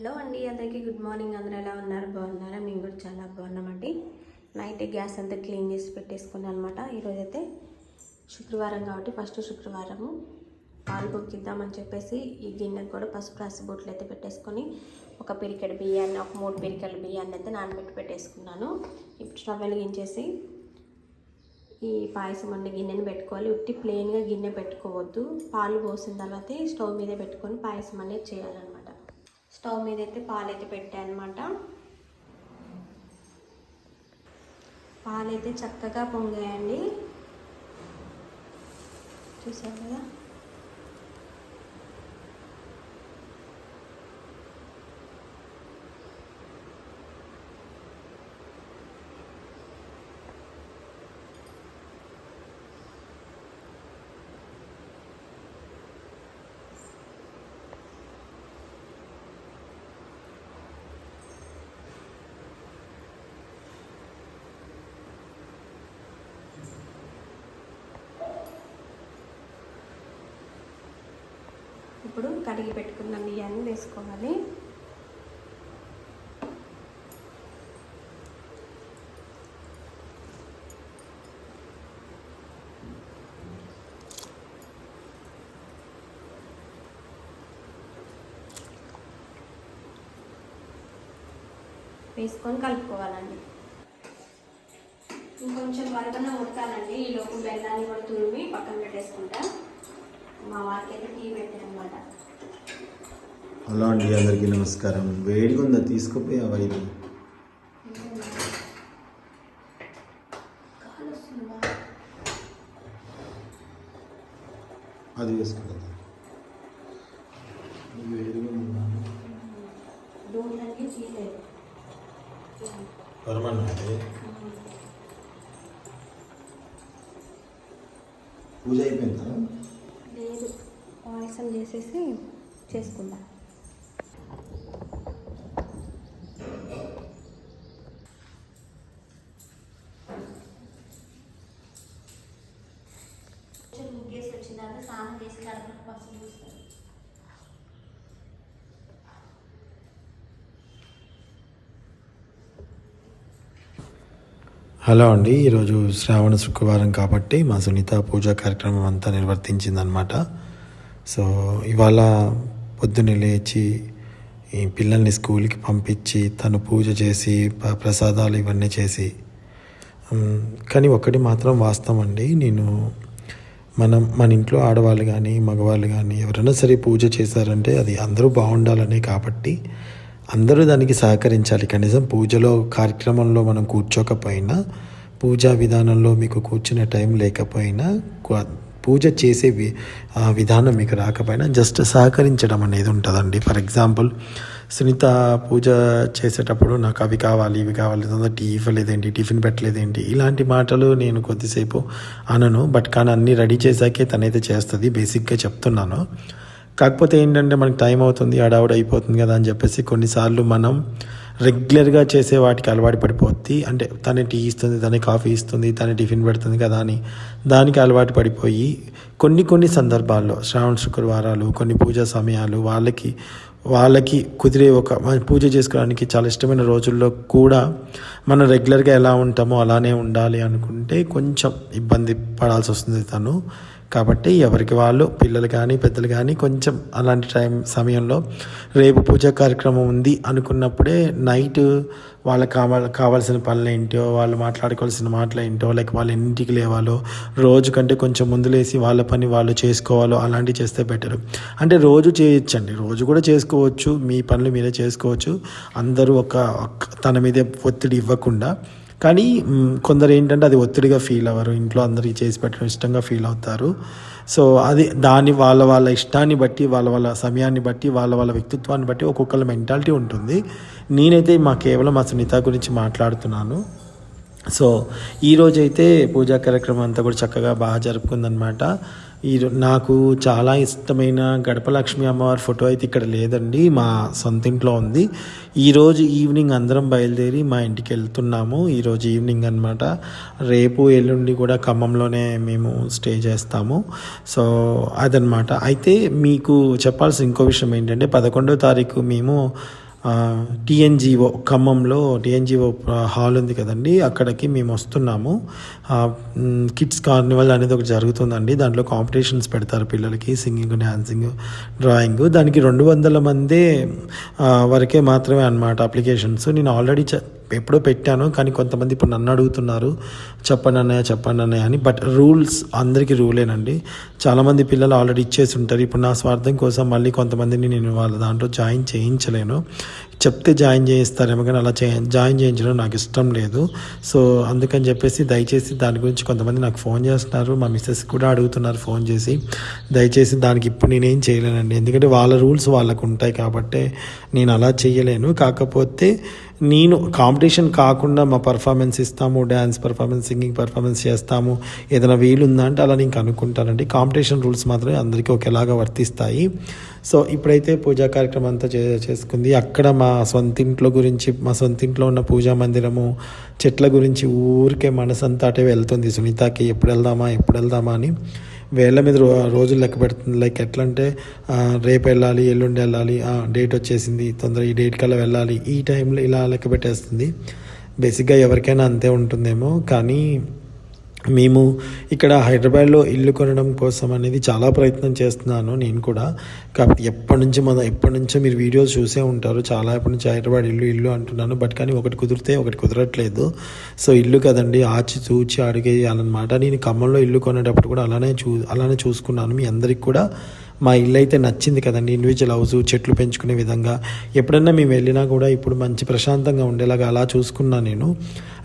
Hello అండి అందరికీ good morning. అందరూ ఎలా ఉన్నారు? బాగున్నారా? మేము కూడా చాలా బాగున్నామండి. నైట్ గ్యాస్ అంతా క్లీన్ చేసి పెట్టేసుకున్నాను అనమాట ఈరోజైతే శుక్రవారం కాబట్టి ఫస్ట్ శుక్రవారము పాలు పొక్కిద్దామని చెప్పేసి ఈ గిన్నెకు కూడా పసుపు రాసి బొట్లు అయితే పెట్టేసుకొని ఒక పిరికెడు బియ్యాన్ని ఒక మూడు పిరికెల బియ్యాన్ని అయితే నానబెట్టి పెట్టేసుకున్నాను. ఇప్పుడు స్టవ్ వెలిగించేసి ఈ పాయసం అనే గిన్నెని పెట్టుకోవాలి. ఉట్టి ప్లెయిన్గా గిన్నె పెట్టుకోవద్దు. పాలు పోసిన తర్వాత స్టవ్ మీద పెట్టుకొని పాయసం అనేది చేయాలన్నమాట. స్టవ్ మీద అయితే పాలు అయితే పెట్టాను అనమాట పాలైతే చక్కగా పొంగాయండి. చూసారు కదా? ఇప్పుడు కడిగి పెట్టుకున్న బియ్యాన్ని వేసుకోవాలి. వేసుకొని కలుపుకోవాలండి. ఇంకొంచెం వరకన్నా ఉడకాలండి. ఈ లోపు బెల్లాన్ని కూడా తురిమి పక్కన పెట్టేసుకుంటా. మా వారికి అయితే టీ పెట్టాను అనమాట హలో అండి అందరికీ నమస్కారం. వేడిగా ఉందా తీసుకుపోయావా ఇది అది వేసుకుంటా వేడిగా ఉందా దూరంకి తీయలేదు పరమన్నది పూజ అయిపోయిందా? పాయసం చేసేసి చేసుకుందాం. కొంచెం ముగ్గేసి వచ్చిన తర్వాత స్నానం చేసి కడపకు పసుపు పూస్తారు. హలో అండి ఈరోజు శ్రావణ శుక్రవారం కాబట్టి మా సునీత పూజా కార్యక్రమం అంతా నిర్వర్తించిందనమాట సో ఇవాళ పొద్దున్నే లేచి ఈ పిల్లల్ని స్కూల్కి పంపించి తను పూజ చేసి ప- ప్రసాదాలు ఇవన్నీ చేసి కానీ ఒకటి మాత్రం వాస్తవం అండి. నేను మనం మన ఇంట్లో ఆడవాళ్ళు కానీ మగవాళ్ళు కానీ ఎవరైనా సరే పూజ చేశారంటే అది అందరూ బాగుండాలనే కాబట్టి అందరూ దానికి సహకరించాలి. కనీసం పూజలో కార్యక్రమంలో మనం కూర్చోకపోయినా పూజా విధానంలో మీకు కూర్చునే టైం లేకపోయినా పూజ చేసే వి విధానం మీకు రాకపోయినా జస్ట్ సహకరించడం అనేది ఉంటుందండి. ఫర్ ఎగ్జాంపుల్ సునీత పూజ చేసేటప్పుడు నాకు అవి కావాలి ఇవి కావాలి టీ ఇవ్వలేదేంటి టిఫిన్ పెట్టలేదేంటి ఇలాంటి మాటలు నేను కొద్దిసేపు అనను. బట్ కానీ అన్నీ రెడీ చేశాకే తనైతే చేస్తుంది బేసిక్గా చెప్తున్నాను. కాకపోతే ఏంటంటే మనకి టైం అవుతుంది అడావుడు అయిపోతుంది కదా అని చెప్పేసి కొన్నిసార్లు మనం రెగ్యులర్గా చేసే వాటికి అలవాటు పడిపోద్ది. అంటే తనే టీ ఇస్తుంది తనే కాఫీ ఇస్తుంది తనే టిఫిన్ పెడుతుంది కదా అని దానికి అలవాటు పడిపోయి కొన్ని కొన్ని సందర్భాల్లో శ్రావణ శుక్రవారాలు కొన్ని పూజా సమయాలు వాళ్ళకి వాళ్ళకి కుదిరే ఒక పూజ చేసుకోవడానికి చాలా ఇష్టమైన రోజుల్లో కూడా మనం రెగ్యులర్గా ఎలా ఉంటామో అలానే ఉండాలి అనుకుంటే కొంచెం ఇబ్బంది పడాల్సి వస్తుంది తను. కాబట్టి ఎవరికి వాళ్ళు పిల్లలు కానీ పెద్దలు కానీ కొంచెం అలాంటి టైం సమయంలో రేపు పూజా కార్యక్రమం ఉంది అనుకున్నప్పుడే నైట్ వాళ్ళకి కావాల కావాల్సిన పనులు ఏంటో వాళ్ళు మాట్లాడుకోవాల్సిన మాటలు ఏంటో వాళ్ళ ఇంటికి లేవాలో రోజు కంటే కొంచెం ముందు లేసి వాళ్ళ పని వాళ్ళు చేసుకోవాలో అలాంటివి చేస్తే బెటర్. అంటే రోజు చేయొచ్చండి. రోజు కూడా చేసుకోవచ్చు మీ పనులు మీరే చేసుకోవచ్చు. అందరూ ఒక తన మీదే ఒత్తిడి ఇవ్వకుండా కానీ కొందరు ఏంటంటే అది ఒత్తిడిగా ఫీల్ అవ్వరు. ఇంట్లో అందరికీ చేసి పెట్టడం ఇష్టంగా ఫీల్ అవుతారు. సో అది దాని వాళ్ళ వాళ్ళ ఇష్టాన్ని బట్టి వాళ్ళ వాళ్ళ సమయాన్ని బట్టి వాళ్ళ వాళ్ళ వ్యక్తిత్వాన్ని బట్టి ఒక్కొక్కళ్ళ మెంటాలిటీ ఉంటుంది. నేనైతే మా కేవలం మా సునీత గురించి మాట్లాడుతున్నాను. సో ఈరోజైతే పూజా కార్యక్రమం అంతా కూడా చక్కగా బాగా జరుపుకుందనమాట ఈ నాకు చాలా ఇష్టమైన గడపలక్ష్మి అమ్మవారి ఫోటో అయితే ఇక్కడ లేదండి మా సొంత ఇంట్లో ఉంది. ఈరోజు ఈవినింగ్ అందరం బయలుదేరి మా ఇంటికి వెళ్తున్నాము. ఈరోజు ఈవినింగ్ అనమాట రేపు ఎల్లుండి కూడా ఖమ్మంలోనే మేము స్టే చేస్తాము. సో అదనమాట అయితే మీకు చెప్పాల్సిన ఇంకో విషయం ఏంటంటే పదకొండో తారీఖు మేము టిఎన్జిఓ ఖమ్మంలో టిఎన్జిఓ హాల్ ఉంది కదండి. అక్కడికి మేము వస్తున్నాము. కిడ్స్ కార్నివల్ అనేది ఒకటి జరుగుతుందండి. దాంట్లో కాంపిటీషన్స్ పెడతారు పిల్లలకి. Singing dancing drawing. దానికి రెండు వందల మంది వరకే మాత్రమే అన్నమాట అప్లికేషన్స్. నేను ఆల్రెడీ చ ఎప్పుడో పెట్టాను కానీ కొంతమంది ఇప్పుడు నన్ను అడుగుతున్నారు చెప్పండి అన్నయ్య చెప్పండి అన్నయ్య అని. బట్ రూల్స్ అందరికీ రూలేనండి. చాలామంది పిల్లలు ఆల్రెడీ ఇచ్చేసి ఉంటారు. ఇప్పుడు నా స్వార్థం కోసం మళ్ళీ కొంతమందిని నేను వాళ్ళ దాంట్లో జాయిన్ చేయించలేను. చెప్తే జాయిన్ చేయిస్తారేమో కానీ అలా చే జాయిన్ చేయించడం నాకు ఇష్టం లేదు. సో అందుకని చెప్పేసి దయచేసి దాని గురించి కొంతమంది నాకు ఫోన్ చేస్తున్నారు. మా మిస్సెస్ కూడా అడుగుతున్నారు ఫోన్ చేసి. దయచేసి దానికి ఇప్పుడు నేనేం చేయలేనండి. ఎందుకంటే వాళ్ళ రూల్స్ వాళ్ళకు ఉంటాయి కాబట్టి నేను అలా చేయలేను కాకపోతే నేను కాంపిటీషన్ కాకుండా మా పర్ఫార్మెన్స్ ఇస్తాము డ్యాన్స్ పర్ఫార్మెన్స్ సింగింగ్ పర్ఫార్మెన్స్ చేస్తాము. ఏదైనా వీలుందా అంటే అలా నేను కనుక్కుంటానండి. కాంపిటీషన్ రూల్స్ మాత్రమే అందరికీ ఒకేలాగా వర్తిస్తాయి. సో ఇప్పుడైతే పూజా కార్యక్రమం అంతా చే చేసుకుంది. అక్కడ మా సొంతింట్లో గురించి మా సొంతింట్లో ఉన్న పూజా మందిరము చెట్ల గురించి ఊరికే మనసంతా అటే వెళ్తుంది. సునీతకి ఎప్పుడు వెళ్దామా ఎప్పుడు వెళ్దామా అని వేళ్ళ మీద రో రోజులు లెక్క పెడుతుంది. లైక్ ఎట్లా అంటే రేపు వెళ్ళాలి ఎల్లుండి వెళ్ళాలి డేట్ వచ్చేసింది తొందర ఈ డేట్ కల్లా వెళ్ళాలి ఈ టైంలో ఇలా లెక్క పెట్టేస్తుంది. బేసిక్గా ఎవరికైనా అంతే ఉంటుందేమో కానీ మేము ఇక్కడ హైదరాబాద్లో ఇల్లు కొనడం కోసం అనేది చాలా ప్రయత్నం చేస్తున్నాను నేను కూడా. కాబట్టి ఎప్పటి నుంచి మన ఎప్పటి నుంచో మీరు వీడియోస్ చూసే ఉంటారు. చాలా ఎప్పటి నుంచి హైదరాబాద్ ఇల్లు ఇల్లు అంటున్నాను. బట్ కానీ ఒకటి కుదిరితే ఒకటి కుదరట్లేదు. సో ఇల్లు కదండి ఆచి చూచి అడిగేయాలన్నమాట. నేను ఖమ్మంలో ఇల్లు కొనేటప్పుడు కూడా అలానే చూ అలానే చూసుకున్నాను. మీ అందరికి కూడా మా ఇల్లు అయితే నచ్చింది కదండి. ఇండివిజువల్ హౌస్ చెట్లు పెంచుకునే విధంగా. ఎప్పుడన్నా మేము వెళ్ళినా కూడా ఇప్పుడు మంచి ప్రశాంతంగా ఉండేలాగా అలా చూసుకున్నా నేను.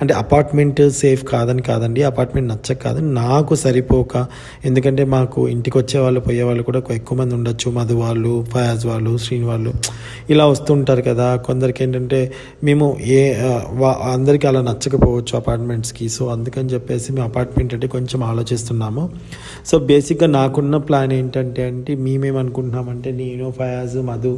అంటే అపార్ట్మెంట్ సేఫ్ కాదని కాదండి. అపార్ట్మెంట్ నచ్చక కాదు నాకు సరిపోక. ఎందుకంటే మాకు ఇంటికి వచ్చే వాళ్ళు పోయే వాళ్ళు కూడా ఎక్కువ మంది ఉండొచ్చు. మధు వాళ్ళు ఫయాజ్ వాళ్ళు శ్రీని వాళ్ళు. ఇలా వస్తుంటారు కదా. కొందరికి ఏంటంటే మేము ఏ వా- అందరికీ అలా నచ్చకపోవచ్చు అపార్ట్మెంట్స్కి సో అందుకని చెప్పేసి మేము అపార్ట్మెంట్ అంటే కొంచెం ఆలోచిస్తున్నాము. సో బేసిక్గా నాకున్న ప్లాన్ ఏంటంటే అంటే మేమేమనుకుంటున్నామంటే నేను ఫయాజ్ మధు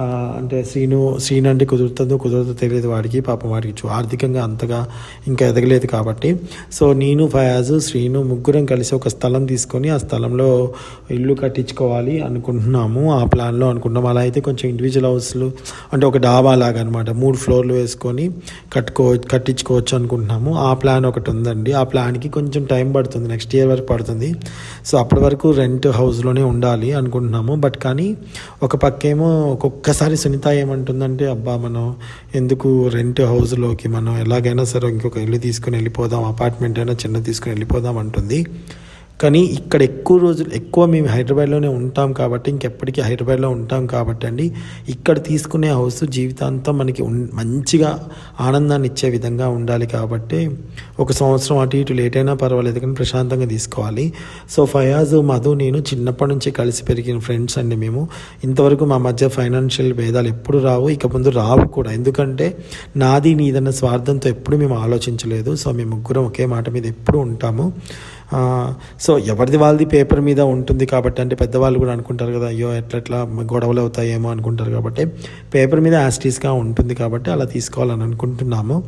అంటే శ్రీను శ్రీను అంటే కుదురుతుందో కుదరదో తెలియదు వాడికి పాపం వాడికి చూ- ఆర్థికంగా అంతగా ఇంకా ఎదగలేదు కాబట్టి. సో నేను ఫయాజ్ శ్రీను ముగ్గురం కలిసి ఒక స్థలం తీసుకొని ఆ స్థలంలో ఇల్లు కట్టించుకోవాలి అనుకుంటున్నాము ఆ ప్లాన్లో అనుకుంటున్నాము. అలా అయితే కొంచెం ఇండివిజువల్ హౌస్లు అంటే ఒక డాబా లాగా అనమాట మూడు ఫ్లోర్లు వేసుకొని కట్టుకో కట్టించుకోవచ్చు అనుకుంటున్నాము. ఆ ప్లాన్ ఒకటి ఉందండి. ఆ ప్లాన్కి కొంచెం టైం పడుతుంది నెక్స్ట్ ఇయర్ వరకు పడుతుంది. సో అప్పటి వరకు రెంట్ హౌస్లోనే ఉండాలి అనుకుంటున్నాము. బట్ కానీ ఒక పక్కేమో ఒక్కసారి సునీత ఏమంటుందంటే అబ్బా మనం ఎందుకు రెంట్ హౌస్లోకి మనం ఎలాగైనా సరే ఇంకొక ఇల్లు తీసుకుని వెళ్ళిపోదాం అపార్ట్మెంట్ అయినా చిన్న తీసుకుని వెళ్ళిపోదాం అంటుంది. కానీ ఇక్కడ ఎక్కువ రోజులు ఎక్కువ మేము హైదరాబాద్లోనే ఉంటాం కాబట్టి ఇంకెప్పటికీ హైదరాబాద్లో ఉంటాం కాబట్టి అండి ఇక్కడ తీసుకునే హౌస్ జీవితాంతం మనకి మంచిగా ఆనందాన్ని ఇచ్చే విధంగా ఉండాలి కాబట్టి ఒక సంవత్సరం అటు ఇటు లేట్ అయినా పర్వాలేదు కానీ ప్రశాంతంగా తీసుకోవాలి. సో ఫయాజ్ మధు నేను చిన్నప్పటి నుంచి కలిసి పెరిగిన ఫ్రెండ్స్ అండి మేము. ఇంతవరకు మా మధ్య ఫైనాన్షియల్ భేదాలు ఎప్పుడు రావు ఇక ముందు రావు కూడా. ఎందుకంటే నాది నీదన్న స్వార్థంతో ఎప్పుడు మేము ఆలోచించలేదు. సో మేము ముగ్గురం ఒకే మాట మీద ఎప్పుడు ఉంటాము. సో ఎవరిది వాళ్ళది పేపర్ మీద ఉంటుంది కాబట్టి అంటే పెద్దవాళ్ళు కూడా అనుకుంటారు కదా అయ్యో ఎట్లా ఎట్లా గొడవలు అవుతాయేమో అనుకుంటారు కాబట్టి పేపర్ మీద యాస్టీస్గా ఉంటుంది కాబట్టి అలా తీసుకోవాలని అనుకుంటున్నాము.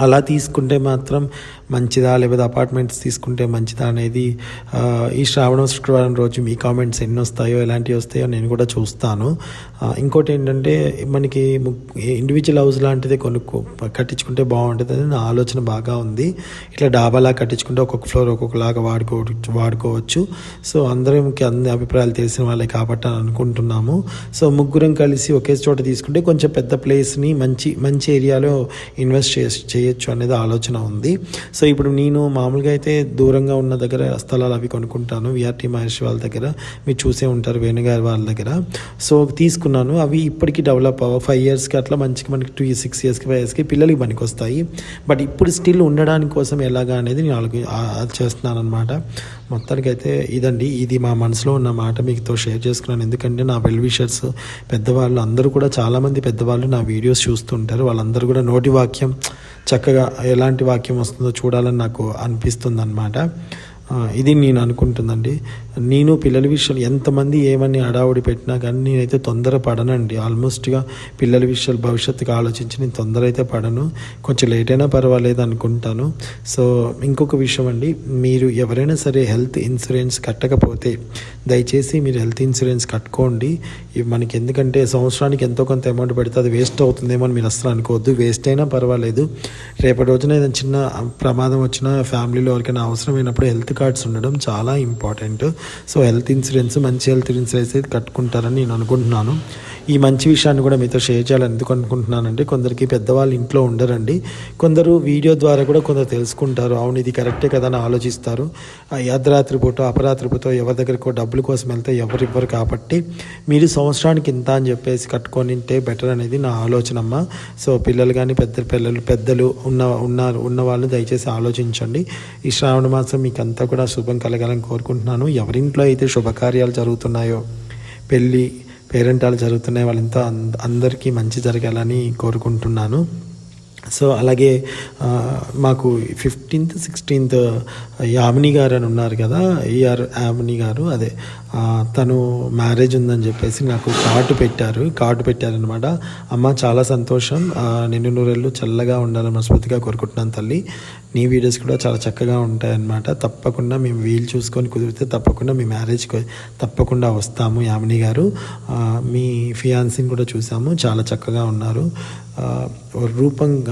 అలా తీసుకుంటే మాత్రం మంచిదా లేకపోతే అపార్ట్మెంట్స్ తీసుకుంటే మంచిదా అనేది ఈ శ్రావణ శుక్రవారం రోజు మీ కామెంట్స్ ఎన్ని వస్తాయో ఎలాంటివి వస్తాయో నేను కూడా చూస్తాను. ఇంకోటి ఏంటంటే మనకి ఇండివిజువల్ హౌస్ లాంటిది కొనుక్కో కట్టించుకుంటే బాగుంటుంది అని నా ఆలోచన బాగా ఉంది. ఇట్లా డాబాలా కట్టించుకుంటే ఒక్కొక్క ఫ్లోర్ ఒక్కొక్కలాగా వాడుకో వాడుకోవచ్చు. సో అందరికి అన్ని అభిప్రాయాలు తెలిసిన వాళ్ళే కాబట్టి అని అనుకుంటున్నాము. సో ముగ్గురం కలిసి ఒకే చోట తీసుకుంటే కొంచెం పెద్ద ప్లేస్ని మంచి మంచి ఏరియాలో ఇన్వెస్ట్ చేసి చేయొచ్చు అనేది ఆలోచన ఉంది. సో సో ఇప్పుడు నేను మామూలుగా అయితే దూరంగా ఉన్న దగ్గర స్థలాలు అవి కొనుక్కుంటాను. విఆర్టీ మహర్షి వాళ్ళ దగ్గర. మీరు చూసే ఉంటారు వేణుగారి వాళ్ళ దగ్గర. సో తీసుకున్నాను. అవి ఇప్పటికీ డెవలప్ అవ్వ ఫైవ్ ఇయర్స్కి అట్లా మంచిగా మనకి టూ సిక్స్ ఇయర్స్కి ఫైవ్ ఇయర్స్కి పిల్లలకి పనికి వస్తాయి బట్ ఇప్పుడు స్టిల్ ఉండడానికి కోసం ఎలాగా అనేది నేను వాళ్ళకి చేస్తున్నాను అనమాట మొత్తానికి అయితే ఇదండి. ఇది మా మనసులో ఉన్న మాట మీతో షేర్ చేసుకున్నాను. ఎందుకంటే నా వెల్ విషర్స్ పెద్దవాళ్ళు అందరూ కూడా చాలామంది పెద్దవాళ్ళు నా వీడియోస్ చూస్తుంటారు. వాళ్ళందరూ కూడా నోటి వాక్యం చక్కగా ఎలాంటి వాక్యం వస్తుందో చూడాలని నాకు అనిపిస్తుంది అనమాట ఇది నేను అనుకుంటుందండి. నేను పిల్లల విషయాలు ఎంతమంది ఏమని అడావుడి పెట్టినా కానీ నేనైతే తొందర పడనండి ఆల్మోస్ట్గా పిల్లల విషయాలు భవిష్యత్తుకు ఆలోచించి నేను తొందర అయితే పడను. కొంచెం లేట్ అయినా పర్వాలేదు అనుకుంటాను. సో ఇంకొక విషయం అండి. మీరు ఎవరైనా సరే హెల్త్ ఇన్సూరెన్స్ కట్టకపోతే దయచేసి మీరు హెల్త్ ఇన్సూరెన్స్ కట్టుకోండి. మనకి ఎందుకంటే సంవత్సరానికి ఎంతో కొంత అమౌంట్ పెడితే అది వేస్ట్ అవుతుందేమో అని మీరు అసలు అనుకోవద్దు. వేస్ట్ అయినా పర్వాలేదు. రేపటి రోజున ఏదైనా చిన్న ప్రమాదం వచ్చినా ఫ్యామిలీలో ఎవరికైనా అవసరమైనప్పుడు హెల్త్ కార్డ్స్ ఉండడం చాలా ఇంపార్టెంట్. సో హెల్త్ ఇన్సూరెన్స్ మంచి హెల్త్ ఇన్సూరెన్స్ అయితే కట్టుకుంటారని నేను అనుకుంటున్నాను. ఈ మంచి విషయాన్ని కూడా మీతో షేర్ చేయాలని ఎందుకు అనుకుంటున్నానంటే కొందరికి పెద్దవాళ్ళు ఇంట్లో ఉండరండి. కొందరు వీడియో ద్వారా కూడా కొందరు తెలుసుకుంటారు. అవును ఇది కరెక్టే కదా అని ఆలోచిస్తారు. ఆ పూట అపరాత్రి పూట ఎవరి దగ్గరకు డబ్బుల కోసం వెళ్తే ఎవరు ఇవ్వరు కాబట్టి మీరు సంవత్సరానికి ఇంత అని చెప్పేసి కట్టుకొని ఉంటే బెటర్ అనేది నా ఆలోచన అమ్మ. సో పిల్లలు కానీ పెద్ద పిల్లలు పెద్దలు ఉన్న ఉన్నారు ఉన్న వాళ్ళు దయచేసి ఆలోచించండి. ఈ శ్రావణ మాసం మీకు అంతా కూడా శుభం కలగాలని కోరుకుంటున్నాను. ఎవరింట్లో అయితే శుభకార్యాలు జరుగుతున్నాయో పెళ్ళి పేరెంటాలు జరుగుతున్నాయి వాళ్ళంతా అంద- అందరికీ మంచి జరగాలని కోరుకుంటున్నాను. సో అలాగే మాకు ఫిఫ్టీన్త్ సిక్స్టీన్త్ యామిని గారు అని ఉన్నారు కదా ఈఆర్ యామిని గారు అదే తను మ్యారేజ్ ఉందని చెప్పేసి నాకు కార్డు పెట్టారు కార్డు పెట్టారనమాట అమ్మ చాలా సంతోషం నిన్ను నూరెళ్ళు చల్లగా ఉండాలని మనస్ఫూర్తిగా కోరుకుంటున్నాను తల్లి. నీ వీడియోస్ కూడా చాలా చక్కగా ఉంటాయన్నమాట. తప్పకుండా మేము వీలు చూసుకొని కుదిరితే తప్పకుండా మీ మ్యారేజ్కి తప్పకుండా వస్తాము యామిని గారు. మీ ఫియాన్సీని కూడా చూసాము చాలా చక్కగా ఉన్నారు. రూపం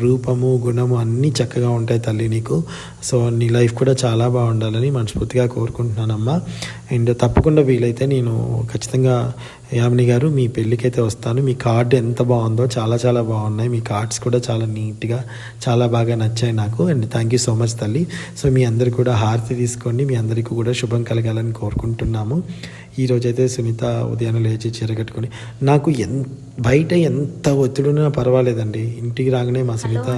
రూపము గుణము అన్నీ చక్కగా ఉంటాయి తల్లి నీకు. సో నీ లైఫ్ కూడా చాలా బాగుండాలని మనస్ఫూర్తిగా కోరుకుంటున్నానమ్మా. అండ్ తప్పకుండా వీలైతే నేను ఖచ్చితంగా యామిని గారు మీ పెళ్ళికైతే వస్తాను. మీ కార్డ్ ఎంత బాగుందో చాలా చాలా బాగున్నాయి. మీ కార్డ్స్ కూడా చాలా నీట్గా చాలా బాగా నచ్చాయి నాకు. And thank you so much తల్లి. సో మీ అందరు కూడా హారతి తీసుకోండి. మీ అందరికీ కూడా శుభం కలగాలని కోరుకుంటున్నాము. ఈరోజైతే సునీత ఉదయాన్నే లేచి చెరగట్టుకొని నాకు ఎంత బయట ఎంత ఒత్తిడినా పర్వాలేదండి. ఇంటికి రాగానే మా సునీత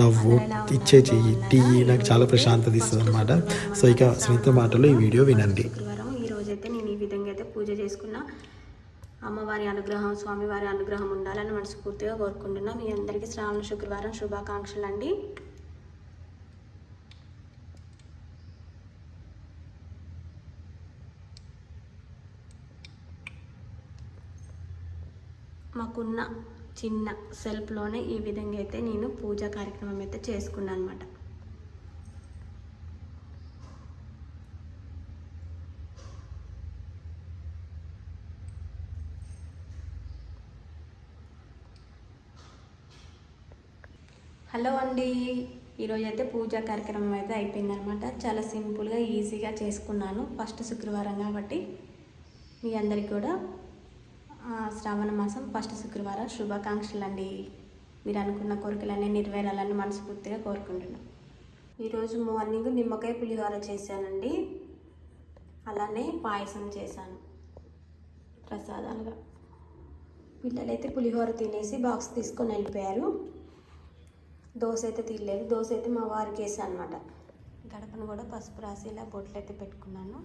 నవ్వు ఇచ్చే చెయ్యి టీ నాకు చాలా ప్రశాంతత ఇస్తుంది అనమాట సో ఇక సునీత మాటలో ఈ వీడియో వినండి. నేను ఈ విధంగా అయితే పూజ చేసుకున్నా అమ్మవారి అనుగ్రహం స్వామివారి అనుగ్రహం ఉండాలని మనస్ఫూర్తిగా కోరుకుంటున్నా. మీ అందరికీ శ్రావణ శుక్రవారం శుభాకాంక్షలు అండి మాకున్న చిన్న సెల్ఫ్లోనే ఈ విధంగా అయితే నేను పూజా కార్యక్రమం అయితే చేసుకున్నాను అనమాట హలో అండి. ఈరోజు అయితే పూజా కార్యక్రమం అయితే అయిపోయిందనమాట చాలా సింపుల్గా ఈజీగా చేసుకున్నాను. ఫస్ట్ శుక్రవారం కాబట్టి మీ అందరికీ కూడా శ్రావణ మాసం ఫస్ట్ శుక్రవారం శుభాకాంక్షలు అండి మీరు అనుకున్న కోరికలన్నీ నెరవేరాలని మనస్ఫూర్తిగా కోరుకుంటున్నాను ఈరోజు మార్నింగ్ నిమ్మకాయ పులిహోర చేశానండి. అలానే పాయసం చేశాను. ప్రసాదాలుగా. పిల్లలైతే పులిహోర తినేసి బాక్స్ తీసుకొని వెళ్ళిపోయారు. దోశ అయితే తీయలేదు దోశ అయితే మా వారికి వేసాను అనమాట గడపను కూడా పసుపు రాసి ఇలా బొట్లు అయితే పెట్టుకున్నాను.